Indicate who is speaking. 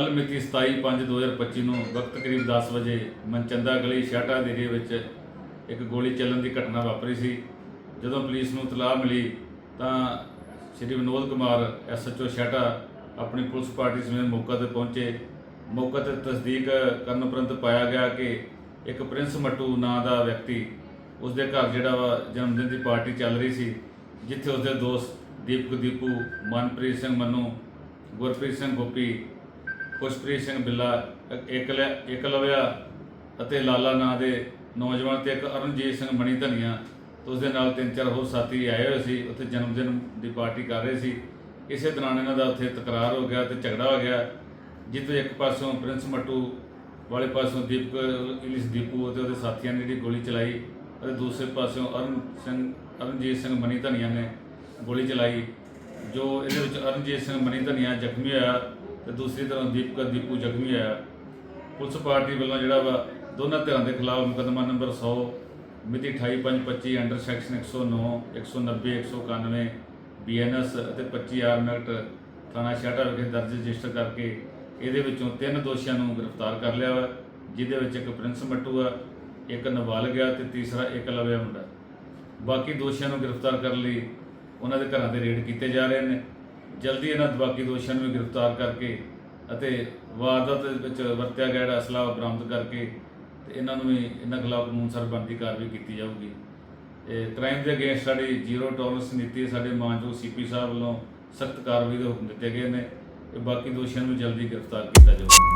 Speaker 1: 27/5/2025 ਨੂੰ ਵਕਤ ਕਰੀਬ 10 ਵਜੇ ਮਨਚੰਦਾ ਗਲੀ ਛਾਟਾ ਦੇ ਏਰੀਏ ਵਿੱਚ ਇੱਕ ਗੋਲੀ ਚੱਲਣ ਦੀ ਘਟਨਾ ਵਾਪਰੀ ਸੀ। ਜਦੋਂ ਪੁਲਿਸ ਨੂੰ ਇਤਲਾਹ ਮਿਲੀ ਤਾਂ ਸ਼੍ਰੀ ਵਿਨੋਦ ਕੁਮਾਰ ਐਸਐਚਓ ਛਾਟਾ ਆਪਣੀ ਪੁਲਿਸ ਪਾਰਟੀ ਸਮੇਤ ਮੌਕੇ ਤੇ ਪਹੁੰਚੇ। ਮੌਕੇ ਤੇ ਤਸਦੀਕ ਕਰਨ ਉਪਰੰਤ ਪਾਇਆ ਗਿਆ ਕਿ ਇੱਕ ਪ੍ਰਿੰਸ ਮੱਟੂ ਨਾਂ ਦਾ ਵਿਅਕਤੀ ਉਸਦੇ ਘਰ ਜਿਹੜਾ ਵਾ ਜਨਮ ਦਿਨ ਦੀ ਪਾਰਟੀ ਚੱਲ ਰਹੀ ਸੀ, ਜਿੱਥੇ ਉਸਦੇ ਦੋਸਤ ਦੀਪਕ ਦੀਪੂ, ਮਨਪ੍ਰੀਤ ਸਿੰਘ ਮੰਨੂ, ਗੁਰਪ੍ਰੀਤ ਸਿੰਘ ਗੋਪੀ ਖੁਸ਼ਪ੍ਰੀਤ ਸਿੰਘ ਬਿੱਲਾ ਏਕਲ ਏਕਲਵਿਆ ਅਤੇ ਲਾਲਾ ਨਾਂ ਦੇ ਨੌਜਵਾਨ ਤੇ ਇੱਕ ਅਰਨਜੀਤ ਸਿੰਘ ਮਣੀ ਧਨੀਆ। ਤੇ ਉਸਦੇ ਨਾਲ ਤਿੰਨ ਚਾਰ ਹੋਰ ਸਾਥੀ ਆਏ ਹੋਏ ਸੀ, ਉੱਥੇ ਜਨਮ ਦਿਨ ਦੀ ਪਾਰਟੀ ਕਰ ਰਹੇ ਸੀ। ਇਸੇ ਦੌਰਾਨ ਇਹਨਾਂ ਦਾ ਉੱਥੇ ਤਕਰਾਰ ਹੋ ਗਿਆ ਤੇ ਝਗੜਾ ਹੋ ਗਿਆ। ਜਿੱਥੇ ਇੱਕ ਪਾਸੋਂ ਪ੍ਰਿੰਸ ਮੱਟੂ, ਵਾਲੇ ਪਾਸੋਂ ਦੀਪਕ, ਇਲਿਸ ਦੀਪੂ ਅਤੇ ਉਹਦੇ ਸਾਥੀਆਂ ਨੇ ਜਿਹੜੀ ਗੋਲੀ ਚਲਾਈ ਅਤੇ ਦੂਸਰੇ ਪਾਸਿਓਂ ਅਰਨ ਸਿੰਘ ਅਰਨਜੀਤ ਸਿੰਘ ਮਨੀ ਧਨੀਆ ਨੇ ਗੋਲੀ ਚਲਾਈ। ਜੋ ਇਹਦੇ ਵਿੱਚ ਅਰਨਜੀਤ ਸਿੰਘ ਮਨੀ ਧਨੀਆ ਜ਼ਖਮੀ ਹੋਇਆ ਤੇ ਦੂਸਰੀ ਤਰ੍ਹਾਂ ਦੀਪਕ ਦੀਪੂ ਜ਼ਖਮੀ ਆਇਆ ਪੁਲਿਸ ਪਾਰਟੀ ਵੱਲੋਂ ਜਿਹੜਾ ਵਾ ਦੋਨਾਂ ਧਿਰਾਂ ਦੇ ਖਿਲਾਫ ਮੁਕੱਦਮਾ ਨੰਬਰ 100 ਮਿਤੀ 28525 ਅੰਡਰ ਸੈਕਸ਼ਨ 109 190 191 ਬੀਐਨਐਸ ਅਤੇ 25 ਆਰਮੈਕਟ ਥਾਣਾ ਛਾਟਾ ਵਿਖੇ ਦਰਜ ਰਜਿਸਟਰ ਕਰਕੇ ਇਹਦੇ ਵਿੱਚੋਂ ਤਿੰਨ ਦੋਸ਼ੀਆਂ ਨੂੰ ਗ੍ਰਿਫਤਾਰ ਕਰ ਲਿਆ ਵਾ, ਜਿਹਦੇ ਵਿੱਚ ਇੱਕ ਪ੍ਰਿੰਸ ਮੱਟੂ ਆ, ਇੱਕ ਨਾਬਾਲਗ ਆ ਤੇ ਤੀਸਰਾ ਏਕਲਵਿਆ ਮੁੰਡਾ। ਬਾਕੀ ਦੋਸ਼ੀਆਂ ਨੂੰ ਗ੍ਰਿਫਤਾਰ ਕਰਨ ਲਈ ਉਹਨਾਂ ਦੇ ਘਰਾਂ 'ਤੇ ਰੇਡ ਕੀਤੇ ਜਾ ਰਹੇ ਨੇ। ਜਲਦੀ ਇਹਨਾਂ ਬਾਕੀ ਦੋਸ਼ੀਆਂ ਨੂੰ ਵੀ ਗ੍ਰਿਫਤਾਰ ਕਰਕੇ ਅਤੇ ਵਾਰਦਾਤ ਵਿੱਚ ਵਰਤਿਆ ਗਿਆ ਜਿਹੜਾ ਅਸਲਾ ਬਰਾਮਦ ਕਰਕੇ ਤੇ ਇਹਨਾਂ ਨੂੰ ਵੀ ਇਹਨਾਂ ਖਿਲਾਫ ਕਾਨੂੰਨ ਸਰਬੰਧੀ ਕਾਰਵਾਈ ਕੀਤੀ ਜਾਊਗੀ। ਇਹ ਕ੍ਰਾਈਮ ਦੇ ਅਗੇਂਸਟ ਸਾਡੀ ਜ਼ੀਰੋ ਟੋਲਰੈਂਸ ਨੀਤੀ, ਸਾਡੇ ਮਾਨਯੋਗ ਸੀਪੀ ਸਾਹਿਬ ਵੱਲੋਂ ਸਖਤ ਕਾਰਵਾਈ ਦੇ ਹੁਕਮ ਦਿੱਤੇ ਗਏ ਨੇ। ਤੇ ਬਾਕੀ ਦੋਸ਼ੀਆਂ ਨੂੰ ਜਲਦੀ ਗ੍ਰਿਫਤਾਰ ਕੀਤਾ ਜਾਊਗਾ।